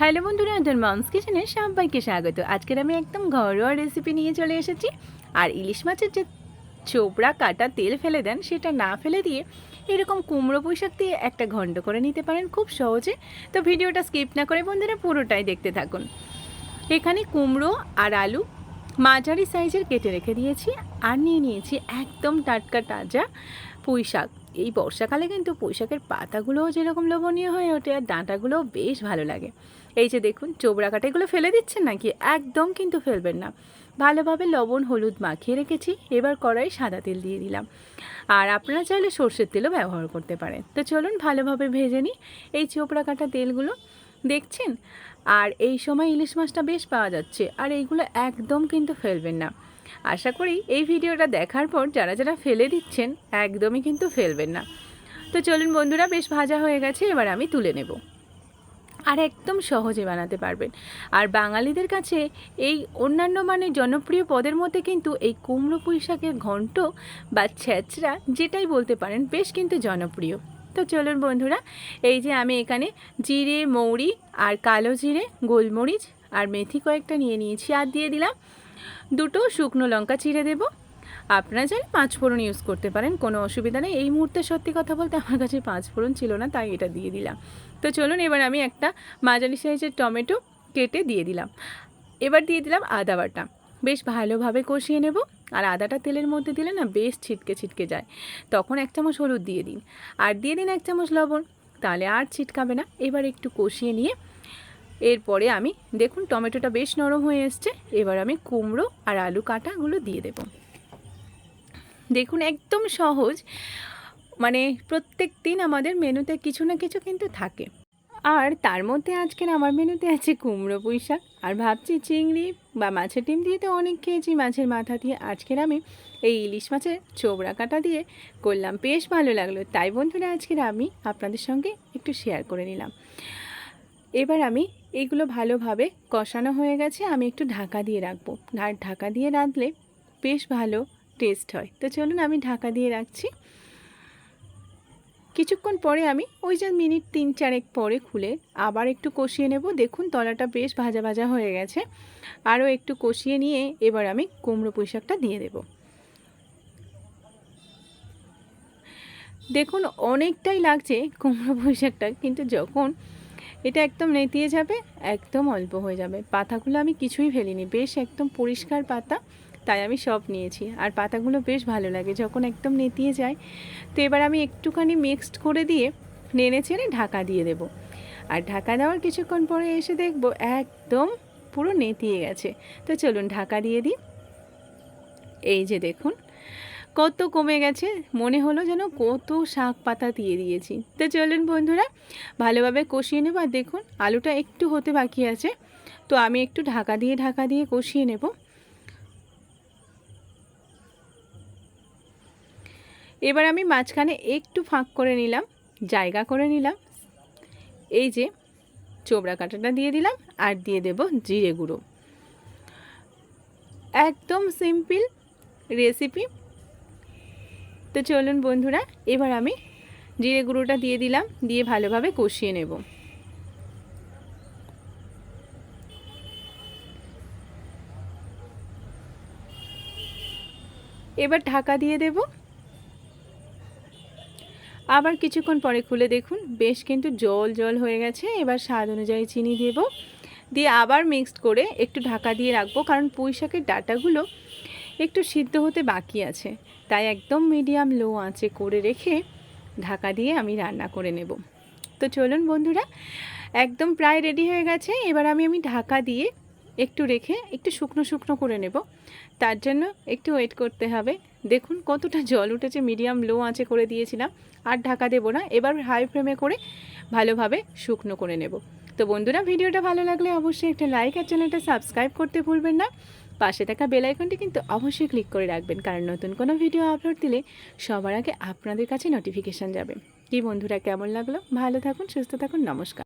Hello বন্ধুরা আমাদের moms কিচেনে সবাইকে স্বাগত। আজকের আমি একদম ঘরোয়া রেসিপি নিয়ে চলে এসেছি। আর ইলিশ মাছের যে চোপড়া কাটা তেল ফেলে দেন, সেটা না ফেলে দিয়ে এরকম কুমড়ো পুঁইশাক দিয়ে একটা ঘন্ট করে নিতে পারেন খুব সহজে। তো ভিডিওটা স্কিপ না করে বন্ধুরা পুরোটাই দেখতে থাকুন। এখানে কুমড়ো আর আলু মাঝারি সাইজের কেটে রেখে দিয়েছি। আর নিয়ে নিয়েছি একদম টাটকা, তাজা পুঁই শাক। এই বর্ষাকালে কিন্তু পুঁইশাকের পাতাগুলোও যেরকম লোভনীয় হয়ে ওঠে আর ডাঁটাগুলোও বেশ ভালো লাগে। এই যে দেখুন, চোবড়া কাটা এগুলো ফেলে দিচ্ছেন নাকি? একদম কিন্তু ফেলবেন না। ভালোভাবে লবণ, হলুদ মাখিয়ে রেখেছি, এবার কড়াই সাদা তেল দিয়ে দিলাম। আর আপনারা চাইলে সর্ষের তেলও ব্যবহার করতে পারেন। তো চলুন ভালোভাবে ভেজে নিই এই চোপড়া কাটা তেলগুলো। দেখছেন? আর এই সময় ইলিশ মাছটা বেশ পাওয়া যাচ্ছে। আর এইগুলো একদম কিন্তু ফেলবেন না। আশা করি এই ভিডিওটা দেখার পর যারা যারা ফেলে দিচ্ছেন, একদমই কিন্তু ফেলবেন না। তো চলুন বন্ধুরা, বেশ ভাজা হয়ে গেছে, এবার আমি তুলে নেব। আর একদম সহজে বানাতে পারবেন। আর বাঙালিদের কাছে এই অন্যান্য মানে জনপ্রিয় পদের মধ্যে কিন্তু এই কুমড়ো পুঁই শাকের ঘন্ট বা ছেঁচড়া যেটাই বলতে পারেন, বেশ কিন্তু জনপ্রিয়। তো চলুন বন্ধুরা, এই যে আমি এখানে জিরে, মৌরি আর কালো জিরে, গোলমরিচ আর মেথি কয়েকটা নিয়ে নিয়েছি। আর দিয়ে দিলাম দুটো শুকনো লঙ্কা চিড়ে দেব। আপনারা চাইলে পাঁচ ফোড়ন ইউজ করতে পারেন, কোনো অসুবিধা নেই। এই মুহূর্তে সত্যি কথা বলতে আমার কাছে পাঁচ ফোড়ন ছিল না, তাই এটা দিয়ে দিলাম। তো চলুন, এবার আমি একটা মাঝারি সাইজের টমেটো কেটে দিয়ে দিলাম। এবার দিয়ে দিলাম আদা বাটা। বেশ ভালোভাবে কষিয়ে নেব। আর আদাটা তেলের মধ্যে দিলে না বেশ ছিটকে ছিটকে যায়। তখন এক চামচ হলুদ দিয়ে দিন। আর দিয়ে দিন এক চামচ লবণ। তাহলে আর ছিটকাবে না। এবার একটু কষিয়ে নিয়ে এরপরে আমি, দেখুন টমেটোটা বেশ নরম হয়ে এসছে, এবার আমি কুমড়ো আর আলু কাটাগুলো দিয়ে দেব। দেখুন একদম সহজ মানে প্রত্যেক দিন আমাদের মেনুতে কিছু না কিছু কিন্তু থাকে। আর তার মধ্যে আজকের আমার মেনুতে আছে কুমড়ো পুঁই শাক, আর ভাবছি চিংড়ি বা মাছের ডিম দিয়ে তো অনেক খেয়েছি মাছের মাথা দিয়ে। আজকের আমি এই ইলিশ মাছের চোবড়া কাটা দিয়ে করলাম, বেশ ভালো লাগল। তাই বন্ধুরা, আজকের আমি আপনাদের সঙ্গে একটু শেয়ার করে নিলাম। এবার আমি এইগুলো ভালোভাবে কষানো হয়ে গেছে, আমি একটু ঢাকা দিয়ে রাখব। আর ঢাকা দিয়ে রাখলে বেশ ভালো টেস্ট হয়। তো চলুন আমি ঢাকা দিয়ে রাখছি। কিছুক্ষণ পরে আমি ওই যে মিনিট তিন চারেক পরে খুলে আবার একটু কষিয়ে নেব। দেখুন তলাটা বেশ ভাজা ভাজা হয়ে গেছে। আরও একটু কষিয়ে নিয়ে এবার আমি কুমড়ো পুঁইশাকটা দিয়ে দেব। দেখুন অনেকটাই লাগছে কুমড়ো পুঁইশাকটা কিন্তু যখন এটা একদম নেতিয়ে যাবে, একদম অল্প হয়ে যাবে। পাতাগুলো আমি কিছুই ফেলিনি, বেশ একদম পরিষ্কার পাতা, তাই আমি সব নিয়েছি। আর পাতাগুলো বেশ ভালো লাগে যখন একদম নেতিয়ে যায়। তো এবার আমি একটুখানি মিক্সড করে দিয়ে নেড়ে চেড়ে ঢাকা দিয়ে দেব। আর ঢাকা দেওয়ার কিছুক্ষণ পরে এসে দেখব একদম পুরো নেতিয়ে গেছে। তো চলুন ঢাকা দিয়ে দিই। এই যে দেখুন কত কমে গেছে? মনে হলো যেন কত শাক পাতা দিয়ে দিয়েছি। তো চলুন বন্ধুরা, ভালোভাবে কষিয়ে নেব আর দেখুন, আলুটা একটু হতে বাকি আছে। তো আমি একটু ঢাকা দিয়ে ঢাকা দিয়ে কষিয়ে নেব। এবার আমি মাঝখানে একটু ফাঁক করে নিলাম, জায়গা করে নিলাম। এই যে, চোবড়া কাঁটাটা দিয়ে দিলাম আর দিয়ে দেব জিরে গুঁড়ো। একদম সিম্পল রেসিপি। তো চলুন বন্ধুরা, এবার আমি জিরে গুঁড়োটা দিয়ে দিলাম, দিয়ে ভালোভাবে কষিয়ে নেব। এবার ঢাকা দিয়ে দেব। আবার কিছুক্ষণ পরে খুলে দেখুন, বেশ কিন্তু জল জল হয়ে গেছে, এবার স্বাদ অনুযায়ী চিনি দেব। দিয়ে আবার মিক্সড করে একটু ঢাকা দিয়ে রাখব, কারণ পুঁই শাকের ডাটাগুলো একটু সিদ্ধ হতে বাকি আছে। তাই একদম মিডিয়াম লো আঁচে করে রেখে ঢাকা দিয়ে আমি রান্না করে নেব। তো চলুন বন্ধুরা, একদম প্রায় রেডি হয়ে গেছে। এবার আমি আমি ঢাকা দিয়ে একটু রেখে একটু শুকনো শুকনো করে নেব। তার জন্য একটু ওয়েট করতে হবে। দেখুন কতটা জল উঠেছে মিডিয়াম লো আঁচে করে দিয়েছিলাম। আর ঢাকা দেবো না, এবার হাই ফ্লেমে করে ভালোভাবে শুকনো করে নেব। তো বন্ধুরা, ভিডিওটা ভালো লাগলে অবশ্যই একটা লাইক আর চ্যানেলটা সাবস্ক্রাইব করতে ভুলবেন না। পাশে থাকা বেল আইকনটি কিন্তু অবশ্যই ক্লিক করে রাখবেন, কারণ নতুন কোনো ভিডিও আপলোড দিলে সবার আগে আপনাদের কাছে নোটিফিকেশান যাবে। কি বন্ধুরা, কেমন লাগল? ভালো থাকুন, সুস্থ থাকুন, নমস্কার।